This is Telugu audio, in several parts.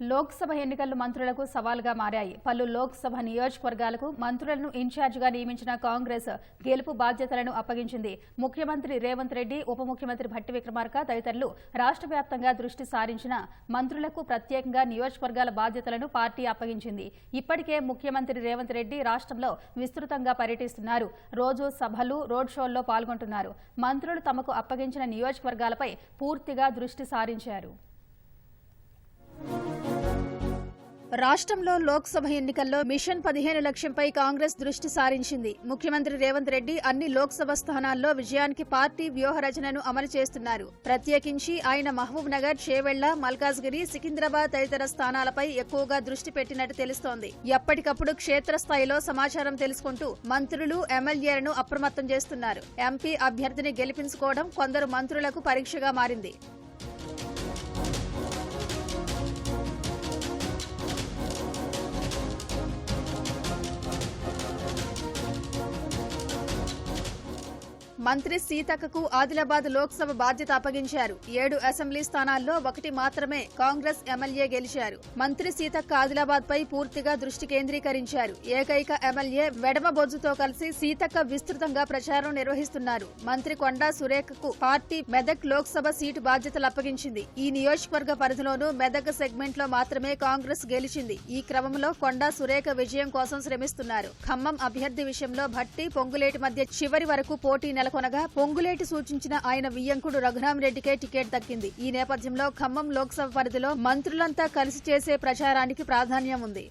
లోక్సభ ఎన్నికలు మంత్రులకు సవాల్గా మారాయి. పలు లోక్సభ నియోజకవర్గాలకు మంత్రులను ఇన్ఛార్జిగా నియమించిన కాంగ్రెస్ గెలుపు బాధ్యతలను అప్పగించింది. ముఖ్యమంత్రి రేవంత్ రెడ్డి ఉప ముఖ్యమంత్రి భట్టి విక్రమార్క తదితరులు రాష్ట్ర వ్యాప్తంగా దృష్టి సారించిన మంత్రులకు ప్రత్యేకంగా నియోజకవర్గాల బాధ్యతలను పార్టీ అప్పగించింది. ఇప్పటికే ముఖ్యమంత్రి రేవంత్ రెడ్డి రాష్ట్రంలో విస్తృతంగా పర్యటిస్తున్నారు. రోజు సభలు రోడ్ షోల్లో పాల్గొంటున్నారు. మంత్రులు తమకు అప్పగించిన నియోజకవర్గాలపై పూర్తిగా దృష్టి సారించారు. రాష్ట్రంలో లోక్సభ ఎన్నికల్లో మిషన్ పదిహేను లక్ష్యంపై కాంగ్రెస్ దృష్టి సారించింది. ముఖ్యమంత్రి రేవంత్ రెడ్డి అన్ని లోక్సభ స్థానాల్లో విజయానికి పార్టీ వ్యూహ రచనను అమలు చేస్తున్నారు. ప్రత్యేకించి ఆయన మహబూబ్ నగర్ చేవెళ్ళ మల్కాజ్గిరి సికింద్రాబాద్ తదితర స్థానాలపై ఎక్కువగా దృష్టి పెట్టినట్టు తెలుస్తోంది. ఎప్పటికప్పుడు క్షేత్రస్థాయిలో సమాచారం తెలుసుకుంటూ మంత్రులు ఎమ్మెల్యేలను అప్రమత్తం చేస్తున్నారు. ఎంపీ అభ్యర్థిని గెలిపించుకోవడం కొందరు మంత్రులకు పరీక్షగా మారింది. మంత్రి సీతక్కకు ఆదిలాబాద్ లోక్సభ బాధ్యత అప్పగించారు. ఏడు అసెంబ్లీ స్థానాల్లో ఒకటి మాత్రమే కాంగ్రెస్ ఎమ్మెల్యే గెలిచారు. మంత్రి సీతక్క ఆదిలాబాద్ పై పూర్తిగా దృష్టి కేంద్రీకరించారు. ఏకైక ఎమ్మెల్యే వెడమ బొజ్జుతో కలిసి సీతక్క విస్తృతంగా ప్రచారం నిర్వహిస్తున్నారు. మంత్రి కొండా సురేఖకు పార్టీ మెదక్ లోక్సభ సీటు బాధ్యతలు అప్పగించింది. ఈ నియోజకవర్గ పరిధిలోనూ మెదక్ సెగ్మెంట్లో మాత్రమే కాంగ్రెస్ గెలిచింది. ఈ క్రమంలో కొండా సురేఖ విజయం కోసం శ్రమిస్తున్నారు. ఖమ్మం అభ్యర్థి విషయంలో భట్టి పొంగులేటి మధ్య చివరి వరకు పోటీ నెల నెలకొనగా పొంగులేటి సూచించిన ఆయన వియ్యంకుడు రఘురామరెడ్డికే టికెట్ దక్కింది. ఈ నేపథ్యంలో ఖమ్మం లోక్సభ పరిధిలో మంత్రులంతా కలిసి చేసే ప్రచారానికి ప్రాధాన్యం ఉంది.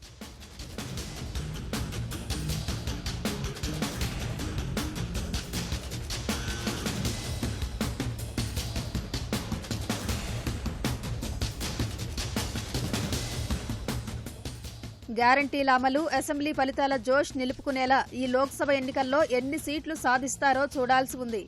గ్యారంటీల అమలు అసెంబ్లీ ఫలితాల జోష్ నిలుపుకునేలా ఈ లోక్సభ ఎన్నికల్లో ఎన్ని సీట్లు సాధిస్తారో చూడాల్సి ఉంది.